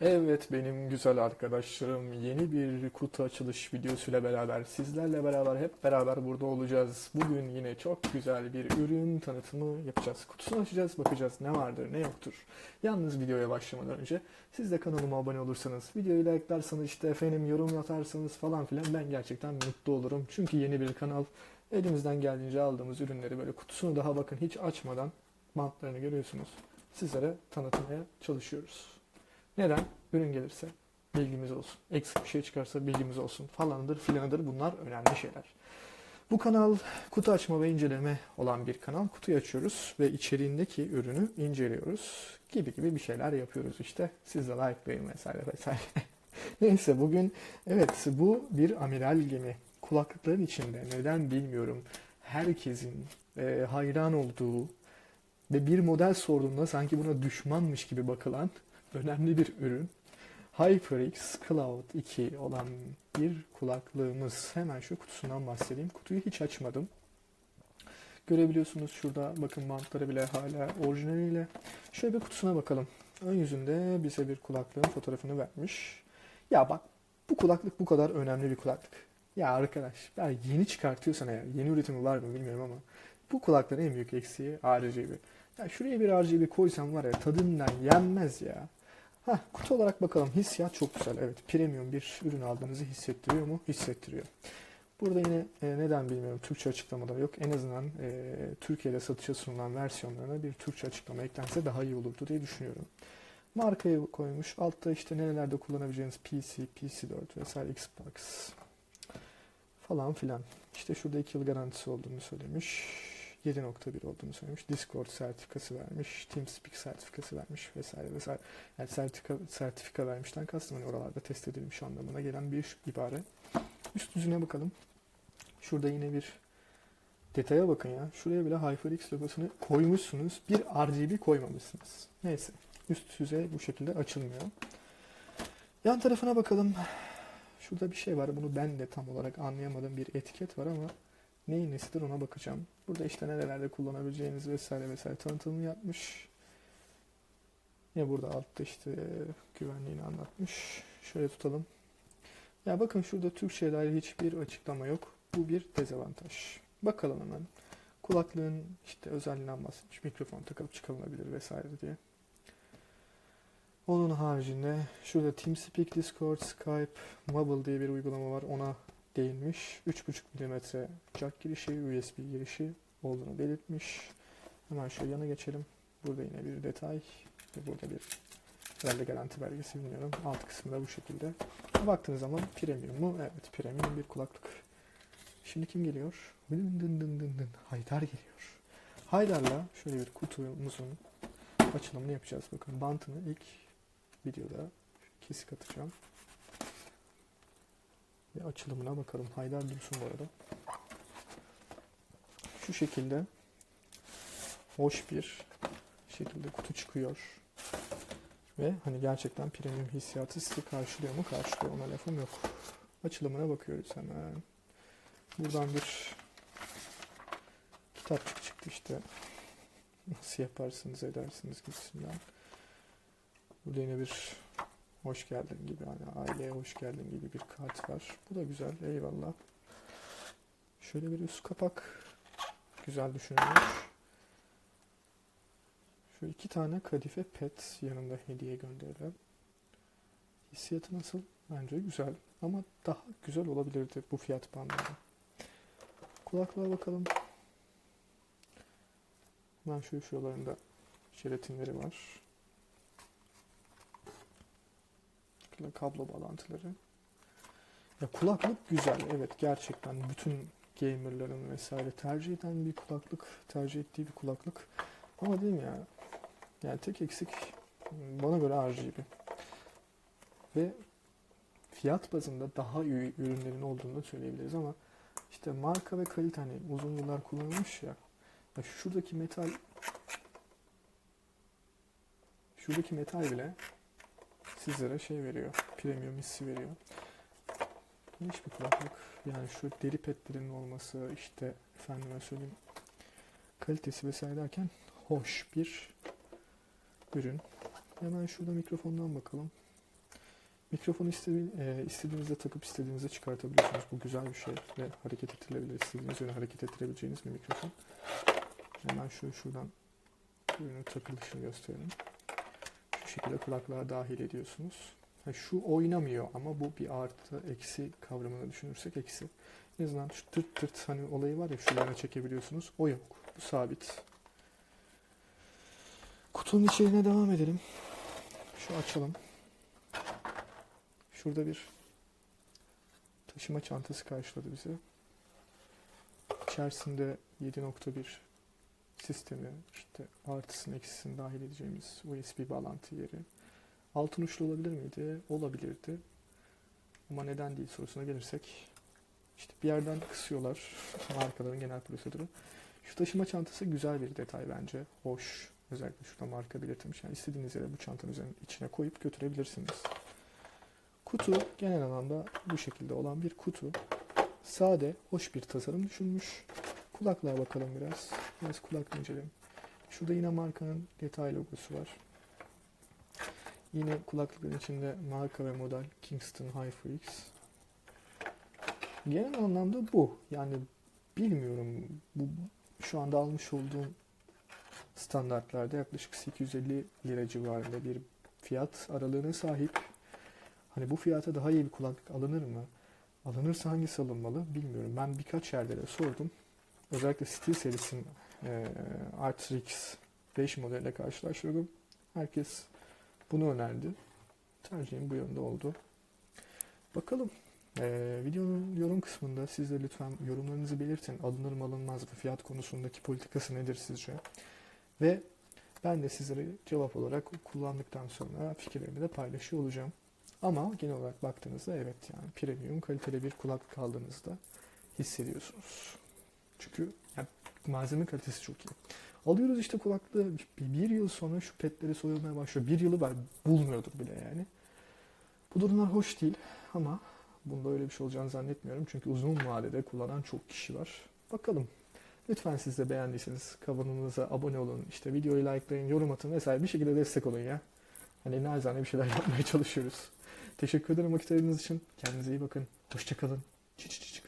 Evet benim güzel arkadaşlarım yeni bir kutu açılış videosuyla beraber sizlerle beraber hep beraber burada olacağız. Bugün yine çok güzel bir ürün tanıtımı yapacağız. Kutusunu açacağız bakacağız ne vardır ne yoktur. Yalnız videoya başlamadan önce siz de kanalıma abone olursanız, videoyu like'larsanız işte efendim yorum atarsanız falan filan ben gerçekten mutlu olurum. Çünkü yeni bir kanal elimizden geldiğince aldığımız ürünleri böyle kutusunu daha bakın hiç açmadan bantlarını görüyorsunuz. Sizlere tanıtmaya çalışıyoruz. Neden? Ürün gelirse bilgimiz olsun. Eksik bir şey çıkarsa bilgimiz olsun falandır filanıdır bunlar önemli şeyler. Bu kanal kutu açma ve inceleme olan bir kanal. Kutuyu açıyoruz ve içeriğindeki ürünü inceliyoruz. Gibi gibi bir şeyler yapıyoruz işte. Siz de likelayın vesaire vesaire. Neyse bugün evet bu bir amiral gemi. Kulaklıkların içinde neden bilmiyorum herkesin e, hayran olduğu ve bir model sorduğunda sanki buna düşmanmış gibi bakılan önemli bir ürün. HyperX Cloud 2 olan bir kulaklığımız. Hemen şu kutusundan bahsedeyim. Kutuyu hiç açmadım. Görebiliyorsunuz şurada bakın bantları bile hala orijinaliyle. Şöyle bir kutusuna bakalım. Ön yüzünde bize bir kulaklığın fotoğrafını vermiş. Ya bak bu kulaklık bu kadar önemli bir kulaklık. Ya arkadaş ya yeni çıkartıyorsan eğer yeni üretimi var mı bilmiyorum ama bu kulaklığın en büyük eksiği RGB. Ya şuraya bir RGB koysam var ya tadından yenmez ya. Hah, kutu olarak bakalım. Hissiyat çok güzel. Evet, premium bir ürün aldığınızı hissettiriyor mu? Hissettiriyor. Burada yine e, neden bilmiyorum Türkçe açıklamaları yok. En azından e, Türkiye'de satışa sunulan versiyonlarına bir Türkçe açıklama eklense daha iyi olurdu diye düşünüyorum. Markayı koymuş. Altta işte nerelerde kullanabileceğiniz PC, PC4 vesaire Xbox falan filan. İşte şurada 2 yıl garantisi olduğunu söylemiş. 7.1 olduğunu söylemiş. Discord sertifikası vermiş. TeamSpeak sertifikası vermiş vesaire vesaire. Yani sertifika, sertifika vermişten kastım hani oralarda test edilmiş anlamına gelen bir ibare. Üst yüzüne bakalım. Şurada yine bir detaya bakın ya. Şuraya bile HyperX logosunu koymuşsunuz. Bir RGB koymamışsınız. Neyse. Üst yüzey bu şekilde açılmıyor. Yan tarafına bakalım. Şurada bir şey var. Bunu ben de tam olarak anlayamadığım bir etiket var ama neyin nesidir ona bakacağım. Burada işte nerelerde kullanabileceğiniz vesaire vesaire tanıtımını yapmış. Yine burada altta işte güvenliğini anlatmış. Şöyle tutalım. Ya bakın şurada Türkçe'ye dair hiçbir açıklama yok. Bu bir dezavantaj. Bakalım hemen. Kulaklığın işte özelliğinden bahsetmiş. Mikrofon takılıp çıkarılabilir vesaire diye. Onun haricinde şurada TeamSpeak, Discord, Skype, Mobile diye bir uygulama var. Ona değinmiş. 3.5 mm jack girişi, USB girişi olduğunu belirtmiş. Hemen şöyle yana geçelim. Burada yine bir detay ve burada bir herhalde garanti belgesi bilmiyorum. Alt kısmı da bu şekilde. Baktığınız zaman premium mu? Evet premium bir kulaklık. Şimdi kim geliyor? Dın dın dın dın dın. Haydar geliyor. Haydar'la şöyle bir kutumuzun açılımını yapacağız. Bakın bantını ilk videoda kesik atacağım. Bir açılımına bakalım. Haydar dursun bu arada. Şu şekilde hoş bir şekilde kutu çıkıyor. Ve hani gerçekten premium hissiyatı sizi karşılıyor mu? Karşılıyor. Ona lafım yok. Açılımına bakıyoruz hemen. Buradan bir kitapçık çıktı işte. Nasıl yaparsınız edersiniz gibisinden. Burada yine bir hoş geldin gibi hani aileye hoş geldin gibi bir kart var. Bu da güzel eyvallah. Şöyle bir üst kapak güzel düşünülmüş. Şu iki tane kadife pet yanında hediye gönderilen. Hissiyatı nasıl? Bence güzel. Ama daha güzel olabilirdi bu fiyat bandında. Kulaklığa bakalım. Hemen şu şuralarında jelatinleri var. Şöyle kablo bağlantıları. Ya kulaklık güzel. Evet gerçekten bütün gamerların vesaire tercih eden bir kulaklık, tercih ettiği bir kulaklık. Ama değil mi ya? Yani tek eksik bana göre RGB. Ve fiyat bazında daha iyi ürünlerin olduğunu da söyleyebiliriz ama işte marka ve kalite hani uzun yıllar kullanılmış ya. ya şuradaki metal şuradaki metal bile sizlere şey veriyor. Premium hissi veriyor. Geniş bir kulaklık. Yani şu deri petlerin olması işte efendime söyleyeyim kalitesi vesaire derken hoş bir ürün. Hemen şurada mikrofondan bakalım. Mikrofonu istedi, e, istediğinizde takıp istediğinizde çıkartabiliyorsunuz. Bu güzel bir şey ve hareket ettirilebilir. İstediğiniz yöne hareket ettirebileceğiniz bir mikrofon. Hemen şu şuradan ürünün takılışını gösterelim. Şu şekilde kulaklığa dahil ediyorsunuz. Ha, şu oynamıyor ama bu bir artı eksi kavramını düşünürsek eksi. En azından şu tırt tırt hani olayı var ya şu yana çekebiliyorsunuz. O yok. Bu sabit. Kutunun içeriğine devam edelim. Şu açalım. Şurada bir taşıma çantası karşıladı bizi. İçerisinde 7.1 sistemi, işte artısını eksisini dahil edeceğimiz USB bağlantı yeri. Altın uçlu olabilir miydi? Olabilirdi. Ama neden değil sorusuna gelirsek işte bir yerden kısıyorlar markaların genel prosedürü. Şu taşıma çantası güzel bir detay bence. Hoş. Özellikle şurada marka belirtilmiş. Yani istediğiniz yere bu çantanın üzerine içine koyup götürebilirsiniz. Kutu genel anlamda bu şekilde olan bir kutu. Sade, hoş bir tasarım düşünmüş. Kulaklığa bakalım biraz. Biraz kulak inceleyelim. Şurada yine markanın detay logosu var. Yine kulaklıkların içinde marka ve model Kingston HiFreaks. Genel anlamda bu. Yani bilmiyorum. Bu şu anda almış olduğum standartlarda yaklaşık 850 lira civarında bir fiyat aralığına sahip. Hani bu fiyata daha iyi bir kulaklık alınır mı? Alınırsa hangisi alınmalı bilmiyorum. Ben birkaç yerde de sordum. Özellikle Steel serisinin e, RTX 5 modeliyle karşılaştırdım. Herkes bunu önerdi. Tercihim bu yönde oldu. Bakalım. Ee, videonun yorum kısmında siz de lütfen yorumlarınızı belirtin. Alınır mı alınmaz mı? Fiyat konusundaki politikası nedir sizce? Ve ben de sizlere cevap olarak kullandıktan sonra fikirlerimi de paylaşıyor olacağım. Ama genel olarak baktığınızda evet yani premium kaliteli bir kulaklık aldığınızda hissediyorsunuz. Çünkü yani malzeme kalitesi çok iyi. Alıyoruz işte kulaklığı bir, yıl sonra şu petleri soyulmaya başlıyor. Bir yılı var bulmuyordur bile yani. Bu durumlar hoş değil ama bunda öyle bir şey olacağını zannetmiyorum. Çünkü uzun vadede kullanan çok kişi var. Bakalım. Lütfen siz de beğendiyseniz kanalımıza abone olun. İşte videoyu likelayın, yorum atın vesaire bir şekilde destek olun ya. Hani narizane bir şeyler yapmaya çalışıyoruz. Teşekkür ederim vakit ayırdığınız için. Kendinize iyi bakın. Hoşçakalın. Çık çık çık.